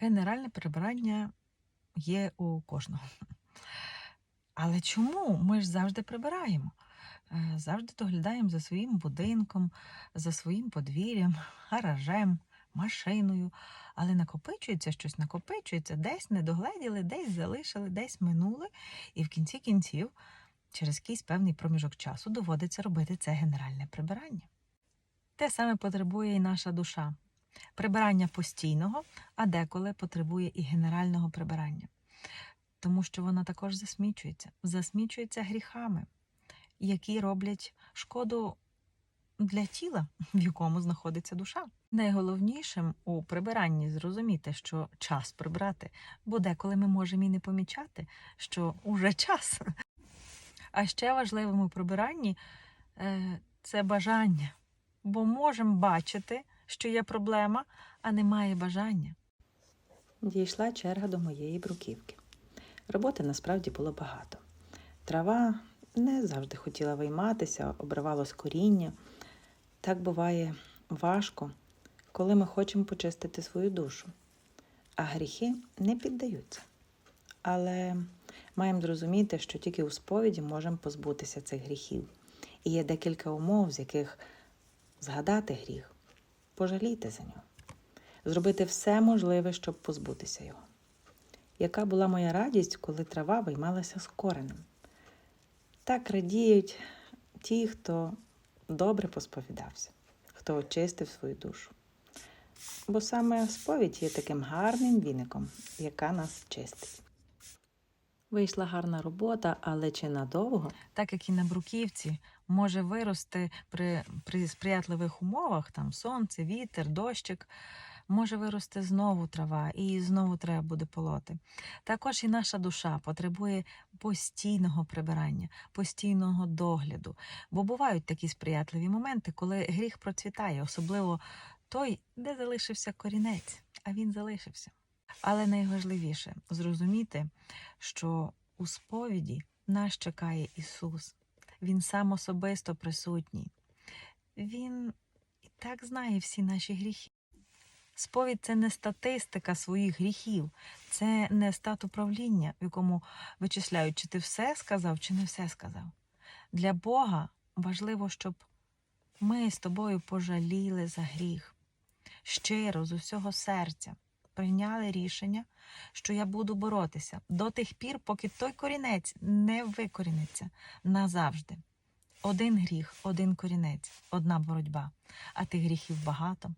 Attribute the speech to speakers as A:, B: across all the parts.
A: Генеральне прибирання є у кожного. Але чому? Ми ж завжди прибираємо. Е, Завжди доглядаємо за своїм будинком, за своїм подвір'ям, гаражем, машиною. Але накопичується щось, накопичується, десь не догледіли, десь залишили, десь минули. І в кінці кінців, через якийсь певний проміжок часу, доводиться робити це генеральне прибирання. Те саме потребує і наша душа. Прибирання постійного, а деколи потребує і генерального прибирання. Тому що вона також засмічується, засмічується гріхами, які роблять шкоду для тіла, в якому знаходиться душа. Найголовнішим у прибиранні зрозуміти, що час прибрати, бо деколи ми можемо і не помічати, що уже час. А ще важливим у прибиранні е, це бажання, бо можемо бачити, що є проблема, а немає бажання.
B: Дійшла черга до моєї бруківки. Роботи насправді було багато. Трава не завжди хотіла вийматися, обривалось коріння. Так буває важко, коли ми хочемо почистити свою душу. А гріхи не піддаються. Але маємо зрозуміти, що тільки у сповіді можемо позбутися цих гріхів. І є декілька умов, з яких згадати гріх, пожаліти за нього, зробити все можливе, щоб позбутися його. Яка була моя радість, коли трава виймалася з коренем? Так радіють ті, хто добре посповідався, хто очистив свою душу. Бо саме сповідь є таким гарним віником, яка нас чистить. Вийшла гарна робота, але чи надовго?
A: так як і на бруківці, може вирости при, при сприятливих умовах, там сонце, вітер, дощик, може вирости знову трава, і знову треба буде полоти. Також і наша душа потребує постійного прибирання, постійного догляду. Бо бувають такі сприятливі моменти, коли гріх процвітає, особливо той, де залишився корінець, а він залишився. Але найважливіше зрозуміти, що у сповіді нас чекає Ісус. Він сам особисто присутній. Він і так знає всі наші гріхи. Сповідь це не статистика своїх гріхів, це не стат управління, в якому вичисляють, чи ти все сказав, чи не все сказав. Для Бога важливо, щоб ми з тобою пожаліли за гріх, щиро, з усього серця прийняли рішення, що я буду боротися до тих пір, поки той корінець не викоріниться назавжди. Один гріх, один корінець, одна боротьба, а тих гріхів багато.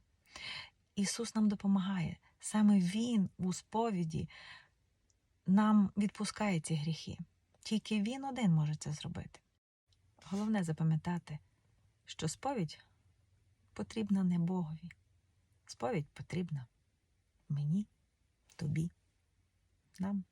A: Ісус нам допомагає. Саме Він у сповіді нам відпускає ці гріхи. Тільки Він один може це зробити. Головне запам'ятати, що сповідь потрібна не Богові. Сповідь потрібна мені, тобі, нам.